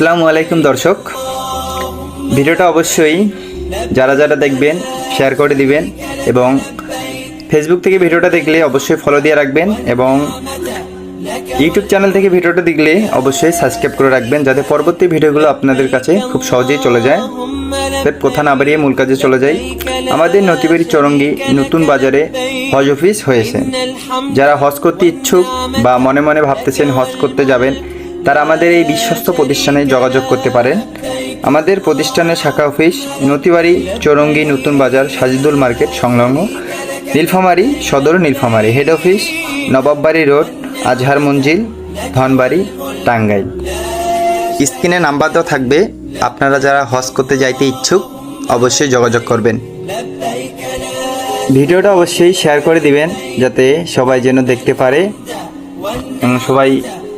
আসসালামু আলাইকুম দর্শক। ভিডিওটা অবশ্যই যারা যারা দেখবেন শেয়ার করে দিবেন এবং ফেসবুক থেকে ভিডিওটা দেখলে অবশ্যই ফলো দিয়ে রাখবেন এবং ইউটিউব চ্যানেল থেকে ভিডিওটা দেখলে অবশ্যই সাবস্ক্রাইব করে রাখবেন যাতে পরবর্তী ভিডিওগুলো আপনাদের কাছে খুব সহজেই চলে যায়। কথা না বাড়িয়ে মূল কাজে চলে যাই। আমাদের নতিবাড়ি চরঙ্গি নতুন বাজারে হজ অফিস হয়েছে। যারা হজ করতে ইচ্ছুক বা মনে মনে ভাবতেছেন হজ করতে যাবেন তারা আমাদের এই বিশ্বস্ত প্রতিষ্ঠানে যোগাযোগ করতে পারেন। আমাদের প্রতিষ্ঠানের শাখা অফিস নতিবাড়ি চৌরঙ্গি নতুন বাজার, সাজিদুল মার্কেট সংলগ্ন নীলফামারী, সদর Nilphamari. Head office, Nawabbari road, Azhar Manzil, Dhanbari, Tangail. স্ক্রিনে নাম্বার দেওয়া থাকবে। আপনারা যারা হজ করতে যাইতে ইচ্ছুক, অবশ্যই যোগাযোগ করবেন। ভিডিওটা অবশ্যই শেয়ার করে দিবেন, যাতে সবাই যেন দেখতে পারে। সবাই